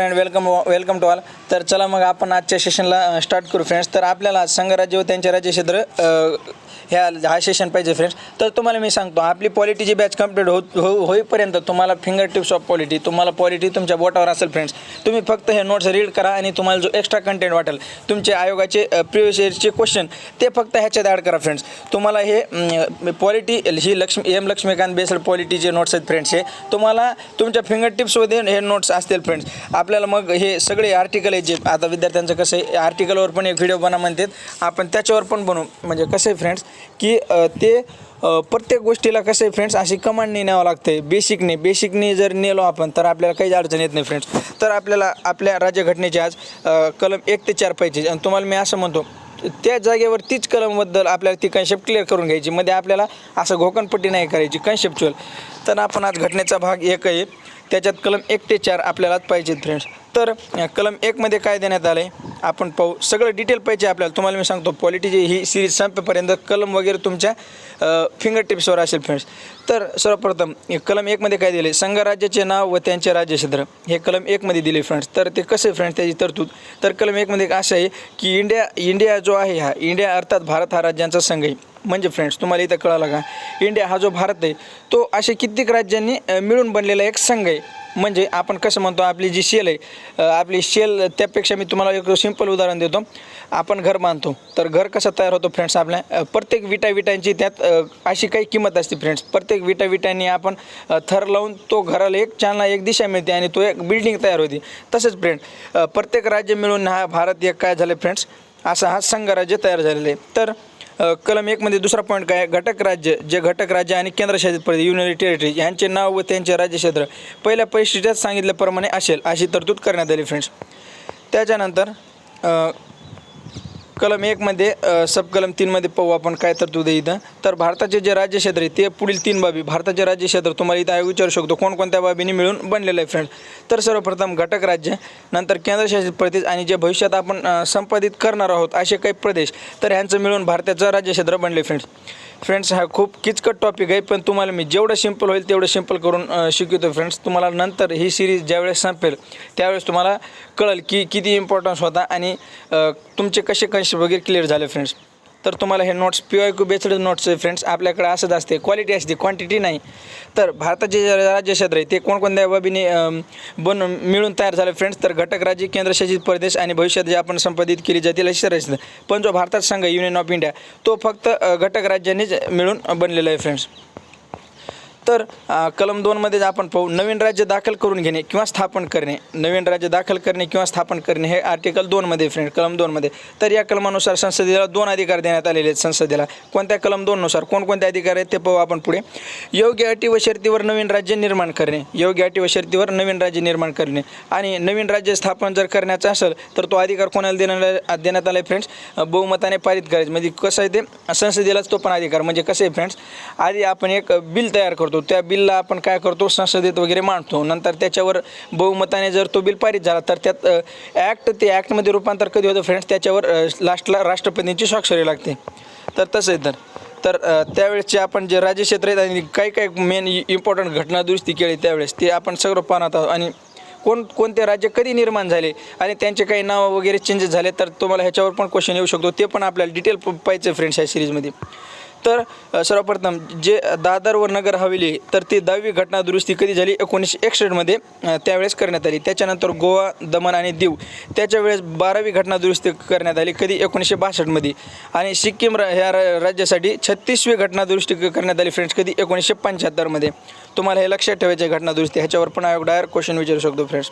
Friend welcome welcome to all तर चला मग आपण आजच्या सेशनला स्टार्ट करू फ्रेंड्स तर आपल्याला संघराज्य व त्यांचे राज्यक्षेत्र ह्या हा सेशन पाहिजे फ्रेंड्स तर तुम्हाला मी सांगतो आपली पॉलिटीची बॅच कंप्लीट हो हो होईपर्यंत तुम्हाला फिंगर टिप्स ऑफ पॉलिटी तुम्हाला पॉलिटी तुमच्या बोटावर असेल फ्रेंड्स तुम्ही फक्त हे नोट्स रीड करा आणि तुम्हाला जो एक्स्ट्रा कंटेंट वाटेल तुमचे आयोगाचे प्रिव्हियस इयरचे क्वेश्चन ते फक्त ह्याच्यात ॲड करा फ्रेंड्स तुम्हाला हे पॉलिटी ही लक्ष्मी एम लक्ष्मीकांत बेस्ड पॉलिटीचे नोट्स आहेत फ्रेंड्स हे तुम्हाला तुमच्या फिंगर टिप्समध्ये हे नोट्स असतील फ्रेंड्स आप आपल्याला मग हे सगळे आर्टिकल आहे जे आता विद्यार्थ्यांचं कसं आहे आर्टिकलवर पण एक व्हिडिओ बना म्हणतात. आपण त्याच्यावर पण बनवू म्हणजे कसं आहे फ्रेंड्स की ते प्रत्येक गोष्टीला कसं आहे फ्रेंड्स अशी कमांडनी न्यावं लागते. बेसिकने बेसिकने जर नेलो आपण तर आपल्याला काहीच अडचण येत नाही फ्रेंड्स तर आपल्याला आपल्या राज्यघटनेचे आज कलम एक ते चार पाहिजे आणि तुम्हाला मी असं म्हणतो त्या जागेवर तीच कलमबद्दल आपल्याला ती कन्सेप्ट क्लिअर करून घ्यायची. मध्ये आपल्याला असं घोकणपट्टी नाही करायची कन्सेप्च्युअल तर आपण आज घटनेचा भाग एक आहे. त्याच्यात कलम एक ते चार आपल्यालाच पाहिजेत फ्रेंड्स तर कलम एकमध्ये काय देण्यात आलं आहे आपण पाहू. सगळं डिटेल पाहिजे आपल्याला. तुम्हाला मी सांगतो पॉलिटीची ही सिरीज संपेपर्यंत कलम वगैरे तुमच्या फिंगर टिप्सवर असेल फ्रेंड्स तर सर्वप्रथम हे कलम एकमध्ये काय दिले संघराज्याचे नाव व त्यांचे राज्यक्षेत्र. हे कलम एकमध्ये दिले फ्रेंड्स तर ते कसे फ्रेंड्स त्याची तरतूद? तर कलम एकमध्ये एक असं आहे की इंडिया इंडिया जो आहे हा इंडिया अर्थात भारत हा राज्यांचा संघ आहे. म्हणजे फ्रेंड्स तुम्हाला इथं कळालं का? इंडिया हा जो भारत आहे तो असे कित्येक राज्यांनी मिळून बनलेला एक संघ आहे. म्हणजे आपण कसं म्हणतो आपली जी शेल आहे आपली शेल त्यापेक्षा मी तुम्हाला एक सिंपल उदाहरण देतो. आपण घर बांधतो. तर घर कसं तयार होतो फ्रेंड्स आपल्या प्रत्येक विटा विटांची त्यात अशी काही किंमत असते फ्रेंड्स प्रत्येक विटा विटांनी आपण थर लावून तो घराला एक चालना एक दिशा मिळते आणि तो एक बिल्डिंग तयार होती. तसंच फ्रेंड प्रत्येक राज्य मिळून हा भारत एक काय झालं फ्रेंड्स असा हा संघराज्य तयार झालेलं आहे. तर कलम एकमध्ये दुसरा पॉईंट काय? घटक राज्य जे घटक राज्य आणि केंद्रशासित प्रदेश युनियन टेरिटरी यांचे नाव व त्यांचे राज्यक्षेत्र पहिल्या परिशिष्टात सांगितल्याप्रमाणे असेल अशी तरतूद करण्यात आली फ्रेंड्स त्याच्यानंतर कलम एकमध्ये सबकलम सब कलम तीनमध्ये पाहू आपण काय तरतूद आहे इथं. तर भारताचे जे राज्यक्षेत्र आहे ते पुढील तीन बाबी. भारताचे राज्यक्षेत्र तुम्हाला इथं विचारू शकतो. कोणकोणत्या बाबींनी मिळून बनलेलं आहे फ्रेंड तर सर्वप्रथम घटक राज्य नंतर केंद्रशासित प्रदेश आणि जे भविष्यात आपण संपादित करणार आहोत असे काही प्रदेश तर ह्यांचं मिळून भारताचं राज्यक्षेत्र बनले फ्रेंड्स फ्रेंड्स हा खूप किचकट टॉपिक आहे पण तुम्हाला मी जेवढं सिंपल होईल तेवढं सिंपल करून शिकवतो. फ्रेंड्स तुम्हाला नंतर ही सिरीज ज्यावेळेस संपेल त्यावेळेस तुम्हाला कळेल की किती इम्पॉर्टन्स होता आणि तुमचे कसे कन्सेप्ट वगैरे क्लिअर झाले फ्रेंड्स तर तुम्हाला हे notes P Y Q based notes friends आपल्याकडे असंच असते. क्वालिटी असते क्वांटिटी नाही. तर भारताचे जे राज्यक्षेत्र आहे ते कोणकोणत्या बाबीने बन मिळून तयार झाले फ्रेंड्स तर घटक राज्य केंद्रशासित प्रदेश आणि भविष्यात जे आपण संपादित केली जातील अशी रचना पण जो भारतात संघ युनियन ऑफ इंडिया तो फक्त घटक राज्यांनीच मिळून बनलेला आहे फ्रेंड्स तर कलम दोनमध्ये आपण पाहू नवीन राज्य दाखल करून घेणे किंवा स्थापन करणे नवीन राज्य दाखल करणे किंवा स्थापन करणे हे आर्टिकल दोनमध्ये फ्रेंड कलम दोनमध्ये तर या कलमानुसार संसदेला दोन अधिकार देण्यात आलेले आहेत संसदेला. कोणत्या कलम दोननुसार कोणकोणते अधिकार आहेत ते पाहू आपण पुढे. योग्य अटी व शर्तीवर नवीन राज्य निर्माण करणे योग्य अटी व शर्तीवर नवीन राज्य निर्माण करणे. आणि नवीन राज्य स्थापन जर करण्याचा असेल तर तो अधिकार कोणाला देण्यात देण्यात आला आहे फ्रेंड्स बहुमताने पारित करायचं. म्हणजे कसं आहे ते संसदेलाच तो पण अधिकार. म्हणजे कसं आहे फ्रेंड्स आधी आपण एक बिल तयार करतो. त्या बिलला आपण काय करतो संसदेत वगैरे मांडतो. नंतर त्याच्यावर बहुमताने जर तो बिल पारित झाला तर त्यात ॲक्ट ते ॲक्टमध्ये रूपांतर कधी होतं फ्रेंड्स त्याच्यावर लास्टला राष्ट्रपतींची स्वाक्षरी लागते. तर तसं आहे तर. तर त्यावेळेसचे आपण जे राज्यक्षेत्र आहेत आणि काही काही मेन इम्पॉर्टंट घटना दुरुस्ती केली त्यावेळेस ते आपण सगळं पाहत आहोत. आणि कोण कोणते राज्य कधी निर्माण झाले आणि त्यांचे काही नावं वगैरे चेंजेस झाले तर तुम्हाला ह्याच्यावर पण क्वेश्चन येऊ शकतो. ते पण आपल्याला डिटेल पाहिजे फ्रेंड्स ह्या सिरीजमध्ये तर सर्वप्रथम जे दादर व नगर हवेली तर ती दहावी घटना दुरुस्ती कधी झाली? एकोणीसशे एकसष्टमध्ये त्यावेळेस करण्यात आली. त्याच्यानंतर गोवा दमण आणि दीव त्याच्या वेळेस बारावी घटना दुरुस्ती करण्यात आली. कधी? एकोणीसशे बासष्टमध्ये आणि सिक्कीम र- ह्या राज्यासाठी छत्तीसवी घटना दुरुस्ती क- करण्यात आली. फ्रेंड्स कधी? एकोणीसशे पंच्याहत्तरमध्ये तुम्हाला हे लक्षात ठेवायचे घटना दुरुस्ती. ह्याच्यावर पण आयोग डायरेक्ट क्वेश्चन विचारू शकतो फ्रेंड्स.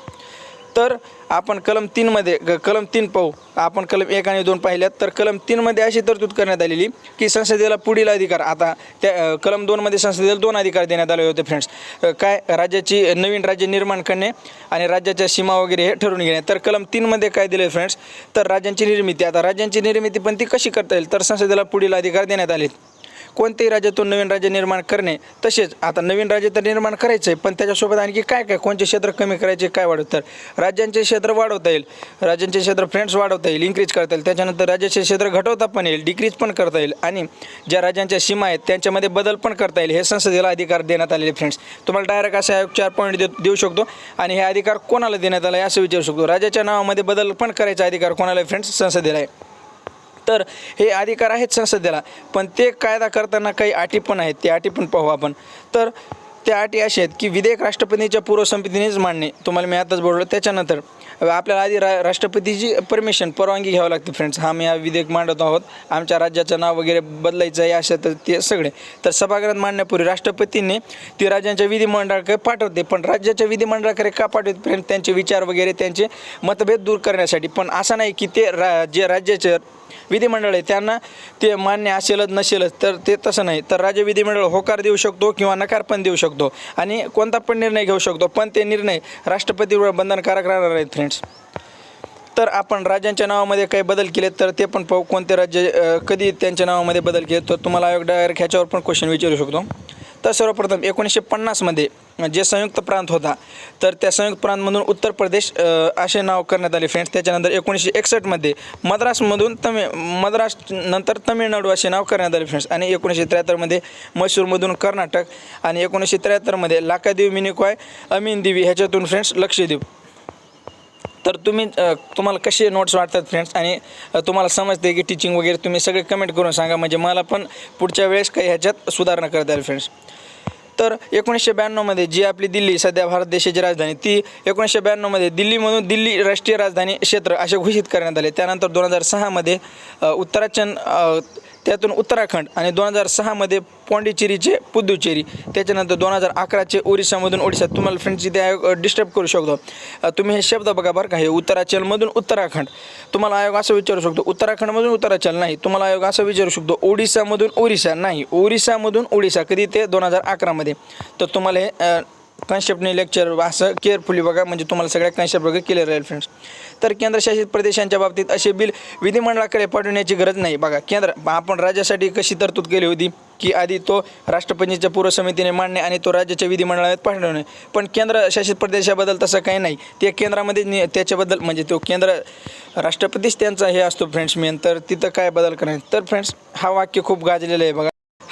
तर आपण कलम तीनमध्ये ग- कलम तीन पाहू. आपण कलम एक आणि दोन पाहिल्यात. तर कलम तीनमध्ये अशी तरतूद करण्यात आलेली की संसदेला पुढील अधिकार आता त्या कलम दोनमध्ये संसदेला दोन अधिकार देण्यात आले होते फ्रेंड्स काय? राज्याची नवीन राज्य निर्माण करणे आणि राज्याच्या सीमा वगैरे हे ठरवून घेणे. तर कलम तीनमध्ये काय दिले फ्रेंड्स तर राज्यांची निर्मिती आता राज्यांची निर्मिती पण ती कशी करता येईल? तर संसदेला पुढील अधिकार देण्यात आले कोणत्याही राज्यातून नवीन राज्य निर्माण करणे तसेच आता नवीन राज्य तर निर्माण करायचं आहे पण त्याच्यासोबत आणखी काय काय कोणते क्षेत्र कमी करायचे काय वाढवत तर राज्यांचे क्षेत्र वाढवता येईल राज्यांचे क्षेत्र फ्रेंड्स वाढवता येईल इन्क्रीज करता येईल त्याच्यानंतर राज्याचे क्षेत्र घटवता पण येईल डिक्रीज पण करता येईल आणि ज्या राज्यांच्या सीमा आहेत त्यांच्यामध्ये बदल पण करता येईल हे संसदेला अधिकार देण्यात आलेले फ्रेंड्स तुम्हाला डायरेक्ट असे आयोग चार पॉईंट देऊ देऊ शकतो आणि हे अधिकार कोणाला देण्यात आला आहे असं विचारू शकतो. राज्याच्या नावामध्ये बदल पण करायचा अधिकार कोणाला फ्रेंड्स संसदेला आहे. तर हे अधिकार आहेत संसदेला पण ते कायदा करताना काही अटी पण आहेत त्या अटी पण पाहू आपण. तर त्या अटी अशा आहेत की विधेयक राष्ट्रपतींच्या पूर्वसंमतीनेच मांडणे. तुम्हाला मी आताच बोललो त्याच्यानंतर आपल्याला आधी रा राष्ट्रपतीची परमिशन परवानगी घ्यावं लागते फ्रेंड्स हा मी हा विधेयक मांडत आहोत. आमच्या राज्याचं नाव वगैरे बदलायचं आहे अशा तर ते सगळे. तर सभागृहात मांडण्यापूर्वी राष्ट्रपतींनी ती राज्यांच्या विधिमंडळाकडे पाठवते. पण राज्याच्या विधिमंडळाकडे का पाठवते फ्रेंड त्यांचे विचार वगैरे त्यांचे मतभेद दूर करण्यासाठी. पण असं नाही की ते रा जे राज्याचे विधिमंडळ आहे त्यांना ते मान्य असेलच नसेलच तर ते तसं नाही. तर राज्य विधिमंडळ होकार देऊ शकतो किंवा नकार पण देऊ शकतो आणि कोणता पण निर्णय घेऊ शकतो पण ते निर्णय राष्ट्रपतीवर बंधनकारक राहणार आहेत फ्रेंड्स तर आपण राज्यांच्या नावामध्ये काही बदल केले तर ते पण पाहू कोणते राज्य कधी त्यांच्या नावामध्ये बदल केले तर तुम्हाला आयोग डायरेक्ट ह्याच्यावर पण क्वेश्चन विचारू शकतो. तर सर्वप्रथम एकोणीसशे पन्नासमध्ये जे संयुक्त प्रांत होता तर त्या संयुक्त प्रांतमधून उत्तर प्रदेश असे नाव करण्यात आले फ्रेंड्स त्याच्यानंतर एकोणीसशे एकसष्टमध्ये मद्रासमधून तमिळ मद्रास नंतर तमिळनाडू असे नाव करण्यात आले फ्रेंड्स आणि एकोणीसशे त्र्याहत्तरमध्ये मैसूरमधून कर्नाटक आणि एकोणीसशे त्र्याहत्तरमध्ये लाकादेव मिनिकॉय अमीन दिवी ह्याच्यातून फ्रेंड्स लक्षद्वीप. तर तुम्ही तुम्हाला कसे नोट्स वाटतात फ्रेंड्स आणि तुम्हाला समजते की टीचिंग वगैरे तुम्ही सगळे कमेंट करून सांगा. म्हणजे मला पण पुढच्या वेळेस काही ह्याच्यात सुधारणा करता येईल फ्रेंड्स तर एकोणीसशे ब्याण्णवमध्ये जी आपली दिल्ली सध्या भारत देशाची राजधानी ती एकोणीसशे ब्याण्णवमध्ये दिल्लीमधून दिल्ली राष्ट्रीय राजधानी क्षेत्र असे घोषित करण्यात आले. त्यानंतर दोन हजार सहामध्ये उत्तराचंद उत्तराखंड त्यातून उत्तराखंड आणि दोन हजार सहामध्ये पॉंडिचेरीचे पुदुचेरी त्याच्यानंतर दोन हजार अकराचे ओरिसामधून ओडिसा. तुम्हाला फ्रेंड्स इथे आयोग डिस्टर्ब करू शकतो. तुम्ही हे शब्द बघा बरं का हे उत्तराचलमधून उत्तराखंड. तुम्हाला आयोग असं विचारू शकतो उत्तराखंडमधून उत्तराचल नाही. तुम्हाला आयोग असं विचारू शकतो ओडिसामधून ओरिसा नाही. ओरिसामधून ओडिशा कधी ते दोन हजार अकरामध्ये तर तुम्हाला हे कन्सेप्टने लेक्चर असं केअरफुली बघा म्हणजे तुम्हाला सगळ्या कन्सेप्ट वगैरे क्लिअर राहील फ्रेंड्स तर केंद्रशासित प्रदेशांच्या बाबतीत असे बिल विधिमंडळाकडे पाठवण्याची गरज नाही. बघा केंद्र आपण राज्यासाठी कशी तरतूद केली होती? की आधी तो राष्ट्रपतींच्या पूर्व समितीने मांडणे आणि तो राज्याच्या विधिमंडळात पाठवणे. पण केंद्रशासित प्रदेशाबद्दल तसं काही नाही. ते केंद्रामध्ये नि- त्याच्याबद्दल म्हणजे तो केंद्र राष्ट्रपतीच त्यांचा हे असतो फ्रेंड्स मेन तर तिथं काय बदल करायचं तर फ्रेंड्स हा वाक्य खूप गाजलेलं आहे. बघा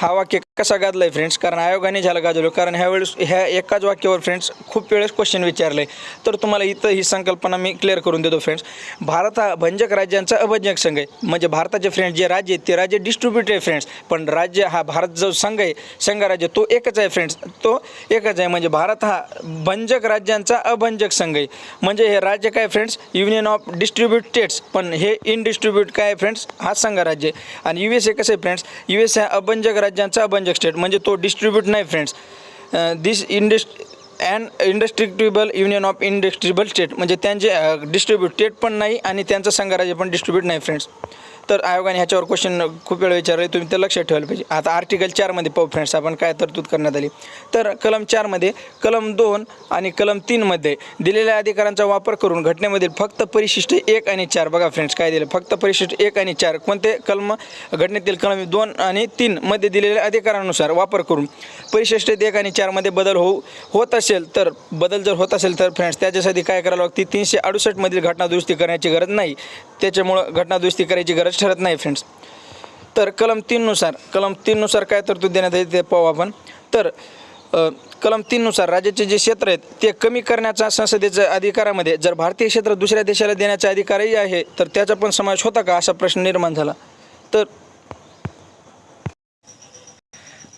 हा वाक्य कसा गाजलाय आहे फ्रेंड्स कारण आयोगाने झाला गाजवलं कारण ह्या वेळेस ह्या एकाच वाक्यावर फ्रेंड्स खूप वेळेस क्वेश्चन विचारलं. आहे तर तुम्हाला इथं ही संकल्पना मी क्लिअर करून देतो फ्रेंड्स भारत हा भंजक राज्यांचा अभंजक संघ आहे. म्हणजे भारताचे फ्रेंड्स जे राज्य आहेत ते राज्य डिस्ट्रीब्युटेड आहे फ्रेंड्स पण राज्य हा भारत जो संघ आहे संघराज्य तो एकच आहे फ्रेंड्स तो एकच आहे. म्हणजे भारत हा भंजक राज्यांचा अभंजक संघ आहे. म्हणजे हे राज्य काय friends union of distribute states पण हे इनडिस्ट्रीब्युट काय फ्रेंड्स हा संघराज्य आहे. आणि यू एस ए कसं आहे फ्रेंड्स यू एस ए हा अभंजक राज्यांचा अभंजक स्टेट म्हणजे तो डिस्ट्रीब्यूट नाही friends this इंडस्ट and indestructible union of indestructible state म्हणजे त्यांचे डिस्ट्रीब्यूट स्टेट पण नाही आणि त्यांचं संघराज्य पण डिस्ट्रीब्यूट नाही फ्रेंड्स तर आयोगाने ह्याच्यावर क्वेश्चन खूप वेळ विचारले. तुम्ही ते लक्षात ठेवायला पाहिजे. आता आर्टिकल चारमध्ये पाहू फ्रेंड्स आपण काय तरतूद करण्यात आली. तर कलम चारमध्ये कलम दोन आणि कलम तीनमध्ये दिलेल्या अधिकारांचा वापर करून घटनेमधील फक्त परिशिष्ट एक आणि चार बघा फ्रेंड्स काय दिलं? फक्त परिशिष्ट एक आणि चार कोणते कलम? घटनेतील कलम दोन आणि तीनमध्ये दिलेल्या अधिकारानुसार वापर करून परिशिष्ट एक आणि चारमध्ये बदल होऊ होत असेल तर बदल जर होत असेल तर फ्रेंड्स त्याच्यासाठी काय करावं लागते? तीनशे अडुसष्टमधील घटना दुरुस्ती करण्याची गरज नाही. त्याच्यामुळं घटना दुरुस्ती करायची गरज ठरत नाही फ्रेंड्स तर कलम तीननुसार कलम तीननुसार काय तरतूद देण्यात येते ते पाहू आपण. तर कलम तीननुसार राज्याचे जे क्षेत्र आहेत ते कमी करण्याचा संसदेच्या अधिकारामध्ये जर भारतीय क्षेत्र दुसऱ्या देशाला देण्याचा अधिकारही आहे तर त्याचा पण समावेश होता का असा प्रश्न निर्माण झाला. तर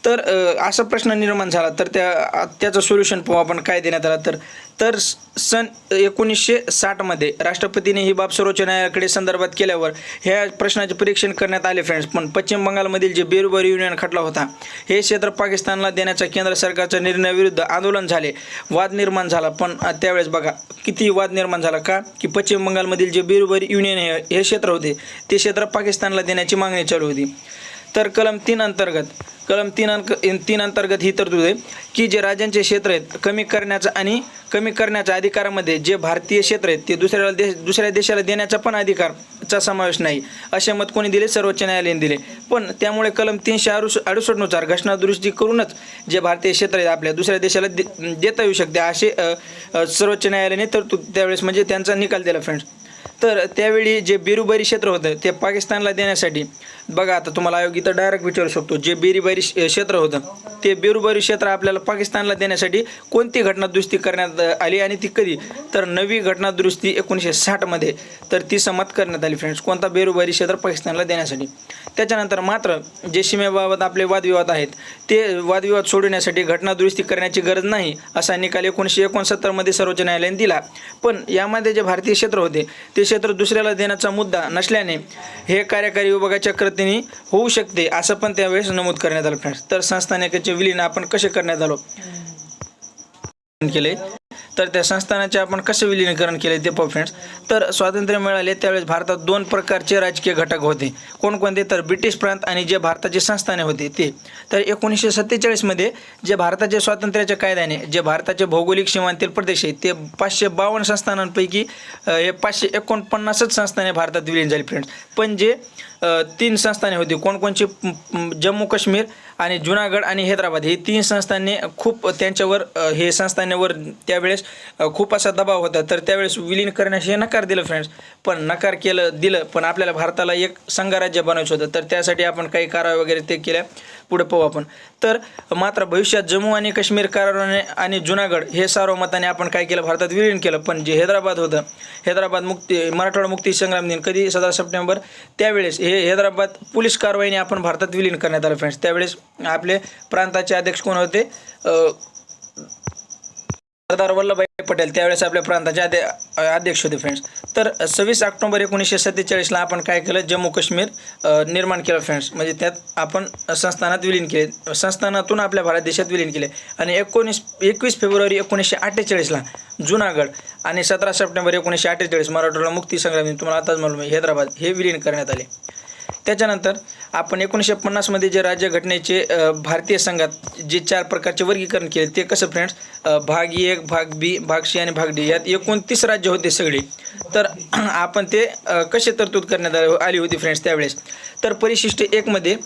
तर असा प्रश्न निर्माण झाला तर त्या त्याचं सोल्युशन पाहू आपण काय देण्यात आला. तर तर स- सन एकोणीसशे साठमध्ये राष्ट्रपतीने ही बाब सर्वोच्च न्यायालयाकडे संदर्भात केल्यावर ह्या प्रश्नाचे परीक्षण करण्यात आले फ्रेंड्स पण पश्चिम बंगालमधील जे बेरुबर युनियन खटला होता हे क्षेत्र पाकिस्तानला देण्याचा केंद्र सरकारच्या निर्णयाविरुद्ध आंदोलन झाले वाद निर्माण झाला. पण त्यावेळेस बघा किती वाद निर्माण झाला का? की पश्चिम बंगालमधील जे बेरुबर युनियन हे हे क्षेत्र होते ते क्षेत्र पाकिस्तानला देण्याची मागणी चालू होती. तर कलम तीन अंतर्गत कलम तीन अंक तीन अंतर्गत ही तरतूद आहे की जे राज्यांचे क्षेत्र आहेत कमी करण्याचा आणि कमी करण्याच्या अधिकारामध्ये जे भारतीय क्षेत्र आहेत ते दुसऱ्या देश दुसऱ्या देशाला देण्याचा पण अधिकारचा समावेश नाही असे मत कोणी दिले? सर्वोच्च न्यायालयाने दिले. पण त्यामुळे कलम तीनशे अडुस अडुसष्टनुसार घटना दुरुस्ती करूनच जे भारतीय क्षेत्र आहेत आपल्या दुसऱ्या देशाला दे देता येऊ शकते असे सर्वोच्च न्यायालयाने तरतूद त्यावेळेस म्हणजे त्यांचा निकाल दिला फ्रेंड्स तर त्यावेळी जे बिरुबारी क्षेत्र होतं ते पाकिस्तानला देण्यासाठी बघा आता तुम्हाला आयोग इथं डायरेक्ट विचारू शकतो जे बिरुबारी क्षेत्र होतं ते बिरुबारी क्षेत्र आपल्याला पाकिस्तानला देण्यासाठी कोणती घटना दुरुस्ती करण्यात आली आणि ती कधी? तर नवी घटना दुरुस्ती एकोणीसशे साठमध्ये तर ती संमत करण्यात आली फ्रेंड्स कोणता बेरुबारी क्षेत्र पाकिस्तानला देण्यासाठी? त्याच्यानंतर मात्र जे सीमेबाबत आपले वादविवाद आहेत ते वादविवाद सोडवण्यासाठी घटना दुरुस्ती करण्याची गरज नाही असा निकाल एकोणीसशे एकोणसत्तरमध्ये सर्वोच्च न्यायालयाने दिला. पण यामध्ये जे भारतीय क्षेत्र होते ते क्षेत्र दुसऱ्याला देण्याचा मुद्दा नसल्याने हे कार्यकारी विभागाच्या कृतीने होऊ शकते असं पण त्यावेळेस नमूद करण्यात आलं. फ्रेंड्स तर संस्थानिकाचे विलीन आपण कसे करण्यात आलो? केले. तर त्या संस्थानाचे आपण कसे विलीनीकरण केले ते पाहू फ्रेंड्स तर स्वातंत्र्य मिळाले त्यावेळेस भारतात दोन प्रकारचे राजकीय घटक होते. कोणकोणते? तर ब्रिटिश प्रांत आणि जे भारताचे संस्थाने होते ते. तर एकोणीसशे सत्तेचाळीसमध्ये जे भारताच्या स्वातंत्र्याच्या कायद्याने जे भारताचे भौगोलिक सीमांतील प्रदेश आहेत ते पाचशे बावन्न संस्थानांपैकी हे पाचशे एकोणपन्नासच संस्थाने भारतात विलीन झाली फ्रेंड्स पण जे तीन संस्थाने होती. कोणकोणची जम्मू काश्मीर आणि जुनागड आणि हैदराबाद. हे तीन संस्थांनी खूप त्यांच्यावर हे संस्थांवर त्यावेळेस खूप असा दबाव होता. तर त्यावेळेस विलीन करण्यास हे नकार दिलं फ्रेंड्स पण नकार केलं दिलं पण आपल्याला भारताला एक संघराज्य बनवायचं होतं. तर त्यासाठी आपण काही कारवाई वगैरे ते केल्या. पुढे पाहू आपण. तर मात्र भविष्यात जम्मू आणि काश्मीर कराराने आणि जुनागड हे सार्वमताने आपण काय केलं? भारतात विलीन केलं. पण जे हैदराबाद होतं हैदराबाद मुक्ती मराठवाडा मुक्ती संग्राम दिन कधी? सतरा सप्टेंबर. त्यावेळेस हे हैदराबाद पोलीस कारवाईने आपण भारतात विलीन करण्यात आलं फ्रेंड्स त्यावेळेस आपले प्रांताचे अध्यक्ष कोण होते? सरदार वल्लभभाई पटेल त्यावेळेस आपल्या प्रांताचे आदे अध्यक्ष होते फ्रेंड्स तर सव्वीस ऑक्टोबर एकोणीसशे सत्तेचाळीसला आपण काय केलं? जम्मू काश्मीर निर्माण केलं फ्रेंड्स म्हणजे त्यात आपण संस्थानात विलीन केले. संस्थानातून आपल्या भारत देशात विलीन केले. आणि एकोणीस एकवीस फेब्रुवारी एकोणीसशे अठ्ठेचाळीसला जुनागड आणि सतरा सप्टेंबर एकोणीसशे अठ्ठेचाळीस मराठवाडा मुक्ती संग्राम तुम्हाला आताच मालूम आहे हैदराबाद हे विलीन करण्यात आले. त्याच्यानंतर आपण एकोणीसशे पन्नासमध्ये जे राज्यघटनेचे घटनेचे भारतीय संघात जे चार प्रकारचे वर्गीकरण केले ते कसं फ्रेंड्स भाग एक भाग बी भाग सी आणि भाग डी यात एकोणतीस राज्य होते सगळे. तर आपण ते कसे तरतूद करण्यात आली होती फ्रेंड्स त्यावेळेस? तर परिशिष्ट एकमध्ये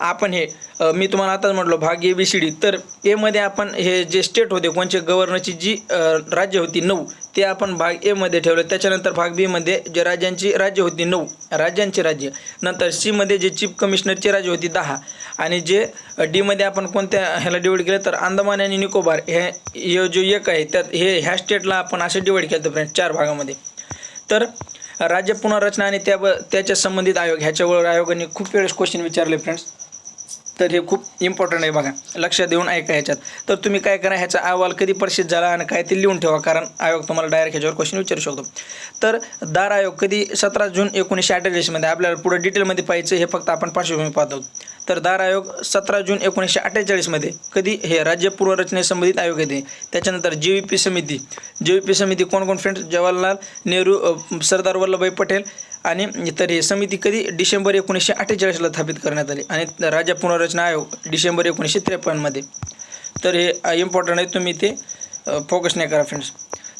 आपण हे मी तुम्हाला आताच म्हटलो भाग ए बी सी डी तर एमध्ये आपण हे जे स्टेट होते कोणचे गव्हर्नरची जी राज्य होती नऊ ते आपण भाग एमध्ये ठेवलं. त्याच्यानंतर भाग बीमध्ये जे राज्यांची राज्य होती नऊ राज्यांची राज्य. नंतर सीमध्ये जे चीफ कमिशनरची राज्य होती दहा. आणि जे डीमध्ये आपण कोणत्या ह्याला डिवाईड केलं तर अंदमान आणि निकोबार हे हे जो एक आहे त्यात हे ह्या स्टेटला आपण असे डिवाईड केलं होतं फ्रेंड्स चार भागामध्ये. तर राज्य पुनर्रचना आणि त्या त्याच्या संबंधित आयोग ह्याच्यावर आयोगाने खूप वेळेस क्वेश्चन विचारले फ्रेंड्स तर हे खूप इम्पॉर्टंट आहे बघा. लक्षात देऊन ऐका ह्याच्यात. तर तुम्ही काय करा ह्याचा अहवाल कधी परिषद झाला आणि काय ते लिहून ठेवा कारण आयोग तुम्हाला डायरेक्ट ह्याच्यावर क्वेश्चन विचारू शकतो. तर दार आयोग कधी सतरा जून एकोणीसशे अठ्ठेचाळीसमध्ये आपल्याला पुढे डिटेलमध्ये पाहायचं हे फक्त आपण पार्श्वभूमी पाहतो तर दार आयोग सतरा जून एकोणीसशे अठ्ठेचाळीसमध्ये कधी हे राज्य पुनर्रचनेसंबंधित आयोग येते. त्याच्यानंतर जे व्ही पी समिती. जे व्ही पी समिती कोण कोण? फ्रेंड्स जवाहरलाल नेहरू सरदार वल्लभभाई पटेल आणि तर हे समिती कधी डिसेंबर एकोणीसशे अठ्ठेचाळीसला स्थापित करण्यात आली आणि राज्य पुनर्रचना आयोग डिसेंबर एकोणीसशे त्रेपन्नमध्ये तर हे इम्पॉर्टंट आहे तुम्ही ते फोकस नाही करा फ्रेंड्स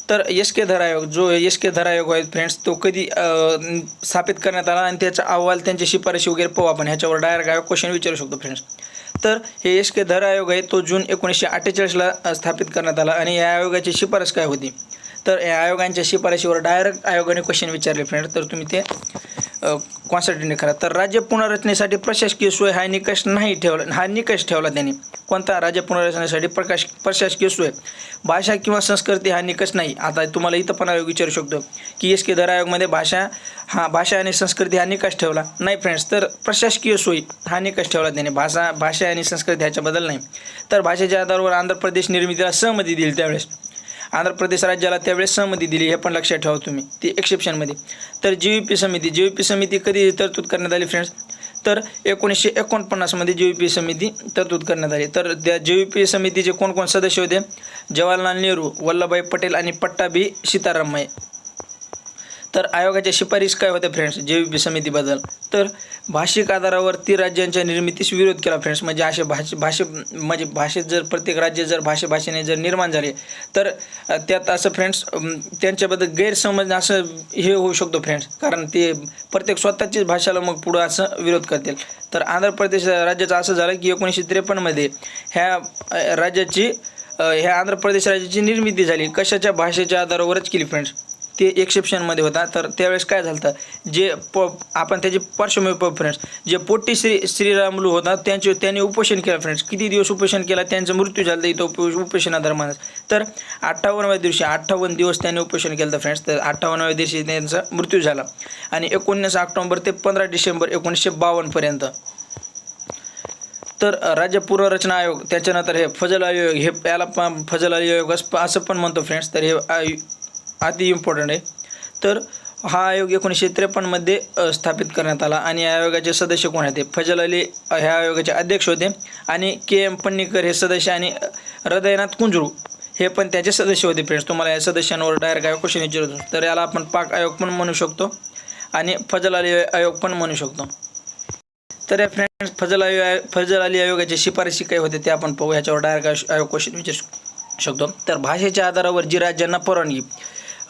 तर एस के धर आयोग जो एस के धर आयोग आहे फ्रेंड्स तो कधी स्थापित करण्यात आला आणि त्याचा अहवाल त्यांची शिफारशी वगैरे पाहू आपण. ह्याच्यावर डायरेक्ट आयोग क्वेश्चन विचारू शकतो फ्रेंड्स तर हे एस के धर आयोग आहे तो जून एकोणीसशे अठ्ठेचाळीसला स्थापित करण्यात आला आणि या आयोगाची शिफारस काय होती? तर या आयोगांच्या शिफारशीवर डायरेक्ट आयोगाने क्वेश्चन विचारले फ्रेंड तर तुम्ही ते कॉन्सन्ट्रेट करा. तर राज्य पुनर्रचनेसाठी प्रशासकीय सोय हा निकष नाही ठेवला हा निकष ठेवला त्यांनी. कोणता? राज्य पुनर्रचनेसाठी प्रकाश प्रशासकीय सोय. भाषा किंवा संस्कृती हा निकष नाही. आता तुम्हाला इथं पण आयोग विचारू शकतो की एस के दर आयोगमध्ये भाषा हा भाषा आणि संस्कृती हा निकष ठेवला. नाही फ्रेंड्स तर प्रशासकीय सोयी हा निकष ठेवला त्याने. भाषा भाषा आणि संस्कृती ह्याच्याबद्दल नाही. तर भाषेच्या आधारावर आंध्र प्रदेश निर्मितीला सहमती दिली त्यावेळेस. आंध्र प्रदेश राज्याला त्यावेळेस सहमती दिली हे पण लक्षात ठेवा तुम्ही ती एक्सेप्शनमध्ये तर जी पी समिती जी पी समिती कधी तरतूद करण्यात आली फ्रेंड्स तर एकोणीसशे एकोणपन्नासमध्ये जी पी समिती तरतूद करण्यात आली. तर त्या जी पी समितीचे कोण कोण सदस्य होते? जवाहरलाल नेहरू वल्लभभाई पटेल आणि पट्टाभी सीतारामय तर आयोगाच्या शिफारस काय होत्या फ्रेंड्स जे बी समितीबद्दल. तर भाषिक आधारावर ती राज्यांच्या निर्मितीस विरोध केला फ्रेंड्स म्हणजे असे भाषे भाषे म्हणजे भाषेत जर प्रत्येक राज्य जर भाषे भाषेने जर निर्माण झाले तर त्यात असं फ्रेंड्स त्यांच्याबद्दल गैरसमज असं हे होऊ शकतो फ्रेंड्स कारण ते प्रत्येक स्वतःचीच भाषेला मग पुढं असं विरोध करतील. तर आंध्र प्रदेश राज्याचं असं झालं की एकोणीसशे त्रेपन्नमध्ये ह्या राज्याची ह्या आंध्र प्रदेश राज्याची निर्मिती झाली. कशाच्या भाषेच्या आधारावरच केली फ्रेंड्स ते एक्सेप्शनमध्ये होता. तर त्यावेळेस काय झालं होतं जे प आपण त्याचे पार्श्वभूमी पाहू फ्रेंड्स जे पोट्टी श्री श्रीरामलू होता त्यांचे त्यांनी उपोषण केलं फ्रेंड्स किती दिवस उपोषण केला? त्यांचा मृत्यू झाला इथं उप उपोषणादरम्यान तर अठ्ठावन्नव्या दिवशी अठ्ठावन्न दिवस त्यांनी उपोषण केलं होतं फ्रेंड्स तर अठ्ठावन्नव्या दिवशी त्यांचा मृत्यू झाला. आणि एकोणीस ऑक्टोंबर ते पंधरा डिसेंबर एकोणीसशे बावन्नपर्यंत तर राज्य पुनर्रचना आयोग त्याच्यानंतर हे फजल आयोग हे याला पण फजल आयोग असं असं पण म्हणतो फ्रेंड्स तर हे आय- अति इम्पॉर्टंट आहे. तर हा आयोग एकोणीसशे त्रेपन्नमध्ये स्थापित करण्यात आला आणि या आयोगाचे सदस्य कोण आहेत फजल अली ह्या आयोगाचे अध्यक्ष होते आणि के एम पन्नीकर हे सदस्य आणि हृदयनाथ कुंजरू हे पण त्याचे सदस्य होते फ्रेंड्स. तुम्हाला या सदस्यांवर डायरेक्ट आयोग क्वेश्चन विचारतो तर याला आपण पाक आयोग पण म्हणू शकतो आणि फजल अली आयोग पण म्हणू शकतो. तर या फ्रेंड्स फजल आयोग फजल अली आयोगाची शिफारशी काय होते ते आपण पाहू. ह्याच्यावर डायरेक्ट आयोग क्वेश्चन विचारू शकतो? तर भाषेच्या आधारावर जी राज्यांना परवानगी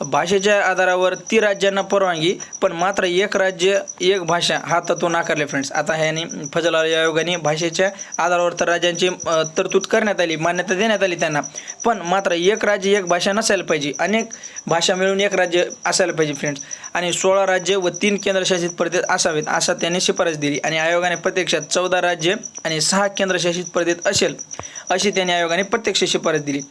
भाषेच्या आधारावर ती राज्यांना परवानगी पण मात्र एक राज्य एक भाषा हा तत्व नाकारले फ्रेंड्स आता ह्याने फजल आयोगाने भाषेच्या आधारावर तर राज्यांची तरतूद करण्यात आली मान्यता देण्यात आली त्यांना. पण मात्र एक राज्य एक भाषा नसायला पाहिजे. अनेक भाषा मिळून एक राज्य असायला पाहिजे फ्रेंड्स आणि सोळा राज्य व तीन केंद्रशासित प्रदेश असावेत असा त्यांनी शिफारस दिली. आणि आयोगाने प्रत्यक्षात चौदा राज्य आणि सहा केंद्रशासित प्रदेश असेल अशी त्यांनी आयोगाने प्रत्यक्ष शिफारस दिली.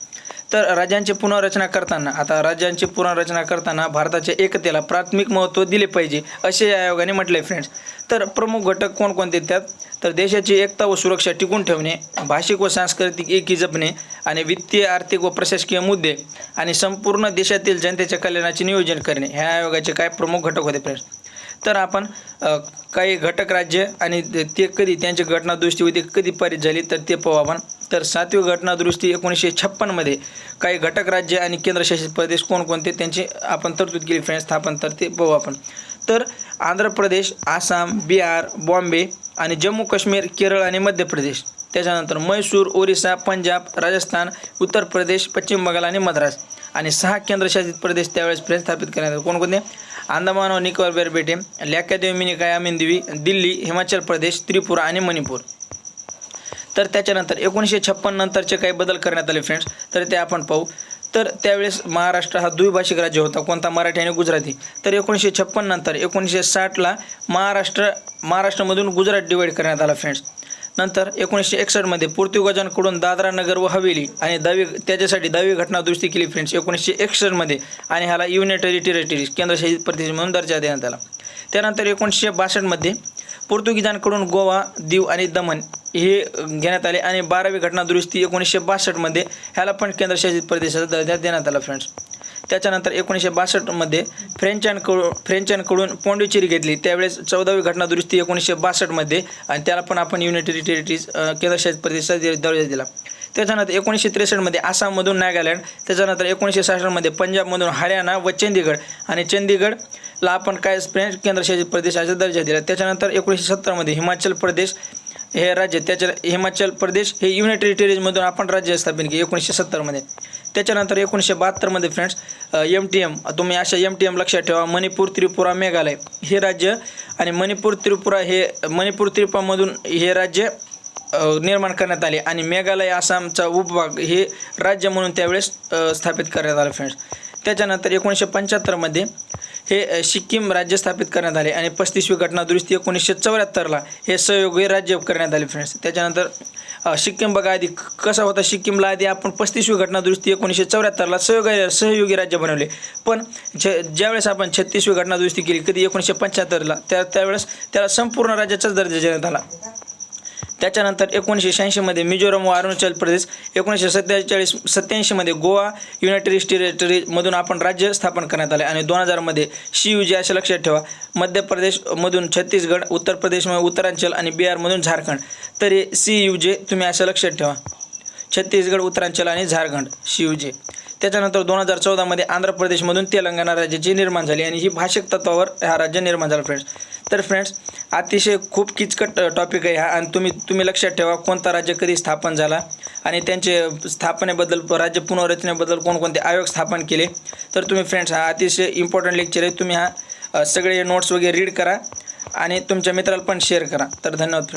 तर राज्यांची पुनर्रचना करताना आता राज्यांची पुनर्रचना करताना भारताच्या एकतेला प्राथमिक महत्त्व दिले पाहिजे असे या आयोगाने म्हटले फ्रेंड्स तर प्रमुख घटक कोणकोणते त्यात? तर देशाची एकता व सुरक्षा टिकून ठेवणे भाषिक व सांस्कृतिक एकी जपणे आणि वित्तीय आर्थिक व प्रशासकीय मुद्दे आणि संपूर्ण देशातील जनतेच्या कल्याणाचे नियोजन करणे ह्या आयोगाचे काय प्रमुख घटक होते फ्रेंड्स तर आपण काही घटक राज्य आणि ते- ते कधी त्यांची घटनादुरुस्ती होती कधी पारित झाली तर ते पाहू आपण. तर सातवी घटनादुरुस्ती एकोणीसशे छप्पनमध्ये काही घटक राज्य आणि केंद्रशासित प्रदेश कोणकोणते त्यांची आपण तरतूद केली फ्रेंड स्थापन तर ते पाहू आपण. तर आंध्र प्रदेश आसाम बिहार बॉम्बे आणि जम्मू काश्मीर केरळ आणि मध्य प्रदेश. त्याच्यानंतर म्हैसूर ओरिसा पंजाब राजस्थान उत्तर प्रदेश पश्चिम बंगाल आणि मद्रास. आणि सहा केंद्रशासित प्रदेश त्यावेळेस फ्रेंच स्थापित करण्यात आले. कोणकोणते? अंदमान व निकोबार बेटे लॅकादेमिनिकाय अमिनदिवी दिल्ली हिमाचल प्रदेश त्रिपुरा आणि मणिपूर. तर त्याच्यानंतर एकोणीसशे छप्पन नंतरचे काही बदल करण्यात आले फ्रेंड्स तर ते आपण पाहू. तर त्यावेळेस महाराष्ट्र हा द्विभाषिक राज्य होता. कोणता? मराठी आणि गुजराती. तर एकोणीसशे छप्पन नंतर एकोणीसशे साठला महाराष्ट्र महाराष्ट्रामधून गुजरात डिवाईड करण्यात आला फ्रेंड्स नंतर एकोणीसशे एकसष्टमध्ये पोर्तुगाजांकडून दादरा नगर व हवेली आणि दहावी त्याच्यासाठी दहावी घटना दुरुस्ती केली फ्रेंड्स एकोणीसशे एकसष्टमध्ये आणि ह्याला युनायटेड टेरिटरीज केंद्रशासित प्रदेश म्हणून दर्जा देण्यात आला. त्यानंतर एकोणीसशे बासष्टमध्ये पोर्तुगीजांकडून गोवा दीव आणि दमण हे घेण्यात आले आणि बारावी घटना दुरुस्ती एकोणीसशे बासष्टमध्ये ह्याला पण केंद्रशासित प्रदेशाचा दर्जा देण्यात आला फ्रेंड्स त्याच्यानंतर एकोणीसशे बासष्टमध्ये फ्रेंचांकडून फ्रेंचांकडून पॉंडिचेरी घेतली. त्यावेळेस चौदावी घटना दुरुस्ती एकोणीसशे बासष्टमध्ये आणि त्याला पण आपण युनायटेड टेरिटरीज केंद्रशासित प्रदेशाचा दर्जा दिला. त्याच्यानंतर एकोणीसशे त्रेसष्टमध्ये आसाममधून नागालँड त्याच्यानंतर एकोणीसशे सहासष्टमध्ये पंजाबमधून हरियाणा व चंदीगड आणि चंदीगड ला आपण काय फ्रेंच केंद्रशासित प्रदेशाचा दर्जा दिला. त्याच्यानंतर एकोणीसशे सत्तरमध्ये हिमाचल प्रदेश हे राज्य त्याच्या हिमाचल प्रदेश हे युनायटेड टेरिजमधून आपण राज्य स्थापन केले एकोणीसशे सत्तरमध्ये त्याच्यानंतर एकोणीसशे बहात्तरमध्ये फ्रेंड्स एम टी एम तुम्ही अशा एम टी एम लक्षात ठेवा. मणिपूर त्रिपुरा मेघालय हे राज्य आणि मणिपूर त्रिपुरा हे मणिपूर त्रिपुरामधून हे राज्य निर्माण करण्यात आले आणि मेघालय आसामचा उपभाग हे राज्य म्हणून त्यावेळेस स्थापित करण्यात आलं फ्रेंड्स त्याच्यानंतर एकोणीसशे पंच्याहत्तरमध्ये हे सिक्कीम राज्य स्थापित करण्यात आले आणि पस्तीसवी घटना दुरुस्ती एकोणीसशे चौऱ्याहत्तरला हे सहयोगी राज्य करण्यात आले फ्रेंड्स त्याच्यानंतर सिक्कीम बघा आधी कसा होता सिक्कीमला आधी आपण पस्तीसवी घटना दुरुस्ती एकोणीसशे चौऱ्याहत्तरला सहयोगी सहयोगी राज्य बनवले. पण छ ज्यावेळेस आपण छत्तीसवी घटना दुरुस्ती केली कधी एकोणीसशे पंच्याहत्तरला त्या त्यावेळेस त्याला संपूर्ण राज्याचाच दर्जा देण्यात आला. त्याच्यानंतर एकोणीसशे शहाऐंशीमध्ये मिझोरम व अरुणाचल प्रदेश एकोणीसशे सत्तेचाळीस सत्याऐंशीमध्ये गोवा युनायटेड टेरिटरीमधून आपण राज्य स्थापन करण्यात आले. आणि दोन हजारमध्ये सी यू जी असे लक्षात ठेवा मध्य प्रदेशमधून छत्तीसगड उत्तर प्रदेशमध्ये उत्तरांचल आणि बिहारमधून झारखंड. तरी सी यू जे तुम्ही असं लक्षात ठेवा. छत्तीसगड उत्तरांचल आणि झारखंड शिवजी. त्याच्यानंतर दोन हजार चौदामध्ये आंध्र प्रदेशमधून तेलंगणा राज्याची निर्माण झाली आणि ही भाषिक तत्वावर हा राज्य निर्माण झाला फ्रेंड्स तर फ्रेंड्स अतिशय खूप किचकट टॉपिक आहे हा आणि तुम्ही तुम्ही लक्षात ठेवा कोणता राज्य कधी स्थापन झाला आणि त्यांचे स्थापनेबद्दल राज्य पुनर्रचनेबद्दल कोणकोणते आयोग स्थापन केले. तर तुम्ही फ्रेंड्स हा अतिशय इम्पॉर्टंट लेक्चर आहे. तुम्ही हा सगळे नोट्स वगैरे रीड करा आणि तुमच्या मित्राला पण शेअर करा. तर धन्यवाद